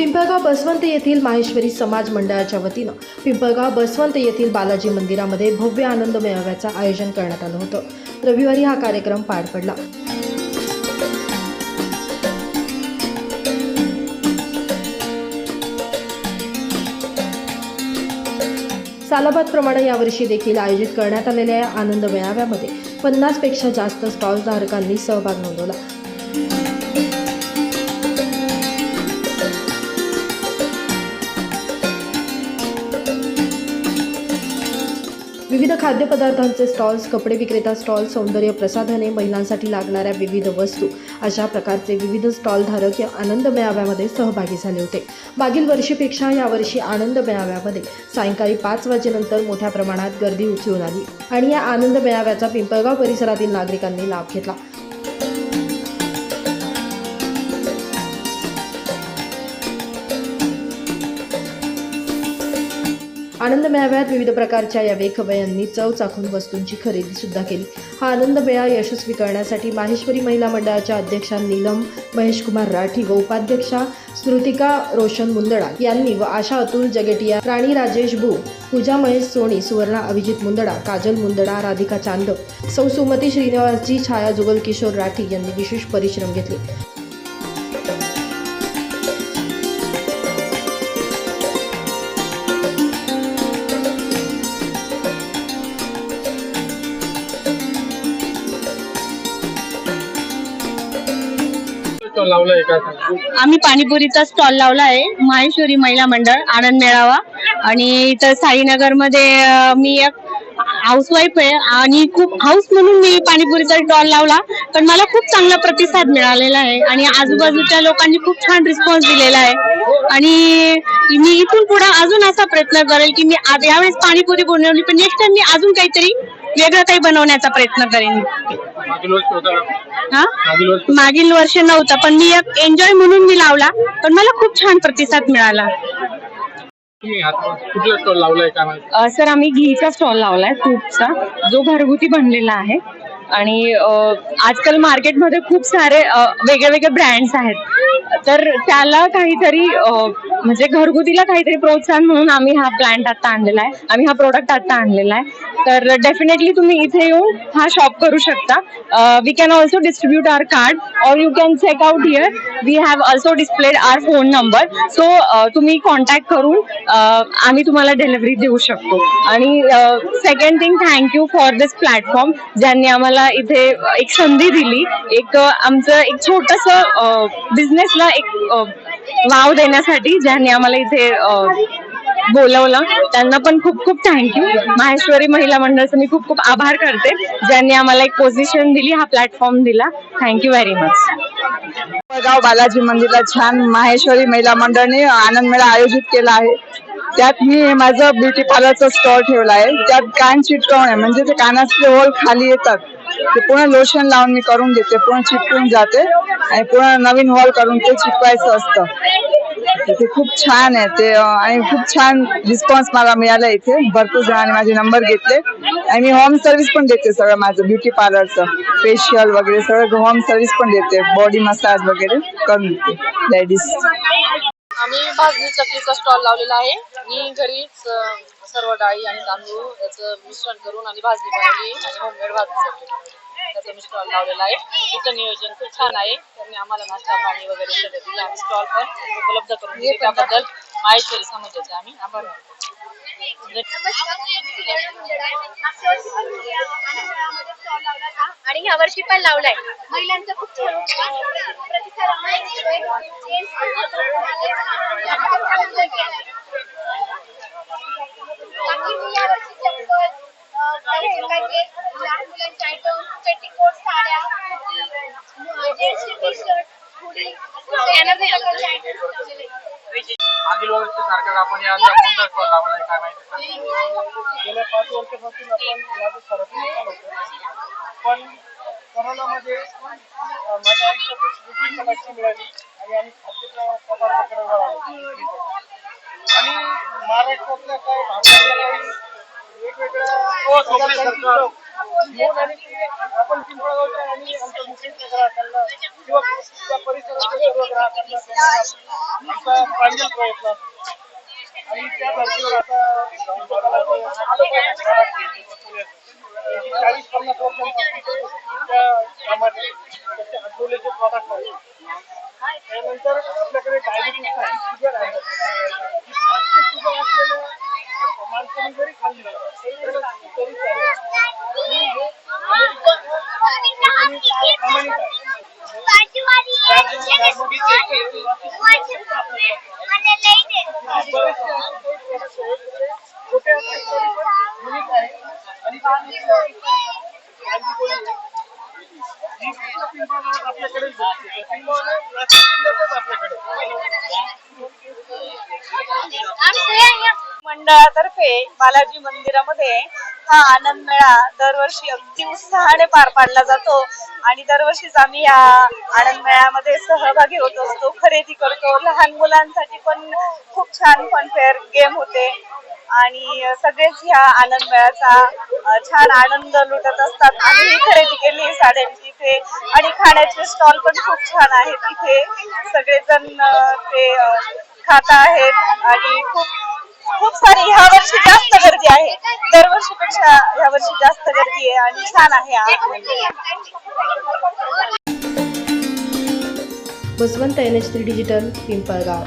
पिंपळगाव बसवंत येथील माहेश्वरी समाज मंडळाच्या वतीनं पिंपळगाव बसवंत येथील बालाजी मंदिरामध्ये भव्य आनंद मेळाव्याचं आयोजन करण्यात आलं होतं. रविवारी हा कार्यक्रम पार पडला. सालाबादप्रमाणे यावर्षी देखील आयोजित करण्यात आलेल्या या आनंद मेळाव्यामध्ये पन्नासपेक्षा जास्त स्टॉल धारकांनी सहभाग नोंदवला. खाद्यपदार्थांचे स्टॉल्स कपडे विक्रेता स्टॉल सौंदर्य प्रसाधने महिलांसाठी लागणाऱ्या विविध वस्तू अशा प्रकारचे विविध स्टॉल धारक या आनंद मेळाव्यामध्ये सहभागी झाले होते. मागील वर्षीपेक्षा यावर्षी आनंद मेळाव्यामध्ये सायंकाळी पाच वाजेनंतर मोठ्या प्रमाणात गर्दी उचलून आली आणि या आनंद मेळाव्याचा पिंपळगाव परिसरातील नागरिकांनी लाभ घेतला. आनंद मेळाव्यात विविध प्रकारच्या या वेखवयांनी चव चाखून वस्तूंची खरेदी सुद्धा केली. हा आनंद मेळा यशस्वी करण्यासाठी माहेश्वरी महिला मंडळाच्या अध्यक्षा नीलम महेशकुमार राठी व उपाध्यक्षा स्मृतिका रोशन मुंदडा यांनी व आशा अतुल जगेटिया राणी राजेश भू पूजा महेश सोनी सुवर्णा अभिजित मुंदडा काजल मुंदडा राधिका चांद सौ सुमती श्रीनिवासजी छाया जुगल किशोर राठी यांनी विशेष परिश्रम घेतले. स्टॉल लावलाय का? आम्ही पाणीपुरीचा स्टॉल लावला आहे. माहेश्वरी महिला मंडळ आनंद मेळावा. आणि इथं साईनगरमध्ये अं, मी एक हाऊसवाईफ आहे आणि खूप हाऊस म्हणून मी पाणीपुरीचा स्टॉल लावला. पण मला खूप चांगला प्रतिसाद मिळालेला आहे. आणि आजूबाजूच्या लोकांनी खूप छान रिस्पॉन्स दिलेला आहे. आणि मी इथून पुढे अजून असा प्रयत्न करेल की मी आज यावेळेस पाणीपुरी बनवली पण नेक्स्ट टाइम मी अजून काहीतरी वेगळं काही बनवण्याचा प्रयत्न करेन. मागील वर्ष होता. का? हा? मागील वर्ष मागील वर्ष नव्हता पण मी एक एन्जॉय म्हणून मी लावला. पण मला खूप छान प्रतिसाद मिळाला. तुम्ही हात कुठला स्टॉल लावलाय का? माहिती अ, सर आम्ही घीचा स्टॉल लावलाय तूपचा. जो घरगुती बनलेला आहे. आणि आजकाल मार्केटमध्ये खूप सारे वेगळे वेगळे ब्रँड्स आहेत. तर त्याला काहीतरी म्हणजे घरगुतीला काहीतरी प्रोत्साहन म्हणून आम्ही हा प्लांट आता आणलेला आहे. आम्ही हा प्रोडक्ट आता आणलेला आहे. तर डेफिनेटली तुम्ही इथे येऊन हा शॉप करू शकता. We can also distribute our card और you can check out here we have also displayed our phone number so तुम्ही कॉन्टॅक्ट करून आम्ही तुम्हाला डिलिव्हरी देऊ शकतो. आणि second thing thank you for this platform ज्यांनी आम्हाला इथे एक संधी दिली. एक आमचं एक छोटस बिझनेसला एक वाव देण्यासाठी ज्यांनी आम्हाला इथे बोलवलं. त्यांना पण खूप खूप थँक्यू माहेश्वरी महिला मंडळाचं मी खूप खूप आभार करते. ज्यांनी आम्हाला एक पोझिशन दिली हा प्लॅटफॉर्म दिला. थँक्यू व्हेरी मच गाव बालाजी मंदिरला छान माहेश्वरी महिला मंडळाने आनंद मेळा आयोजित केला आहे. त्यात मी माझं ब्युटी पार्लरचा स्टॉल ठेवला आहे. त्यात कान चिटकवणे आहे म्हणजे ते कानाचे होल खाली येतात. ते पूर्ण लोशन लावून मी करून देते पूर्ण चिपकून जाते आणि पूर्ण नवीन हॉल करून ते चिपवायचं असतं. तर ते खूप छान आहे ते आणि खूप छान रिस्पॉन्स मला मिळाला इथे. भरपूर जणांनी माझे नंबर घेतले. आणि मी होम सर्व्हिस पण देते सगळं माझं ब्युटी पार्लरचं फेशियल वगैरे सगळं होम सर्व्हिस पण देते बॉडी मसाज वगैरे करून देते लेडीज आम्ही भाजणी चकलीचा स्टॉल लावलेला आहे. मी घरीच सर्व डाळी आणि तांदूळ याचं मिश्रण करून आणि भाजणी बनवली आणि होममेड भाजणी चकली त्याचा मी स्टॉल लावलेला आहे. इथं नियोजन खूप छान आहे. त्यांनी आम्हाला नाश्ता पाणी वगैरे सगळं दिलं. आम्ही स्टॉल पण उपलब्ध करून दिले त्याबद्दल. माहेश्वरी समाजाचे आम्ही. आभार मानतो. आणि ह्या वर्षी पण लावलाय. महिलांचा खूप छान प्रतिसाद बाकी मी यावर्षी चप्पल अं, काही प्रकारचे लहान मुलांचे आयटम पेटीकोट साड्या kurti jacket T shirt hoodie त्यांना मागील सारखं आपण या स्टॉल लावलाय काय माहिती गेल्या पाच वर्षापासून आपण माझं सरपंच होतो. पण कोरोनामध्ये माझ्या आयुष्यात वेगळी कलाची मिळाली आणि आम्ही खाद्यपदार्थाकडे वळालो. आणि महाराष्ट्रातल्या काही भागातल्या काही वेगवेगळ्या ते आपण पिंपळगावच्या आणि आमच्या मुख्य ग्राहकांना किंवा त्या परिसरातील सर्व ग्राहकांना प्रांजल प्रयत्न. त्यानंतर आपल्याकडे डायबिटीस आहे शुगर आहे ही पाचशे शुगर असलेल्या माणसाने जरी खाल्ली मंडळातर्फे बालाजी मंदिरामध्ये हा आनंद मेळा. दरवर्षी अगदी उत्साहाने पार पाडला जातो. आणि दरवर्षीच आम्ही या आनंद मेळ्यामध्ये सहभागी होत असतो खरेदी करतो. लहान मुलांसाठी पण खूप छान फनफेअर गेम होते. आणि सगळेच ह्या आनंद मेळ्याचा छान आनंद लुटत असतात. आम्ही खरेदी केली साड्यांची इथे. आणि खाण्याचे स्टॉल पण खूप छान आहेत इथे. सगळेजण ते खाता आहेत. आणि खूप खूप सारी ह्या वर्षी जास्त गर्दी आहे. दरवर्षीपेक्षा ह्या वर्षी जास्त गर्दी आहे आणि छान आहे हा. Baswant N H three digital Pimpalgaon.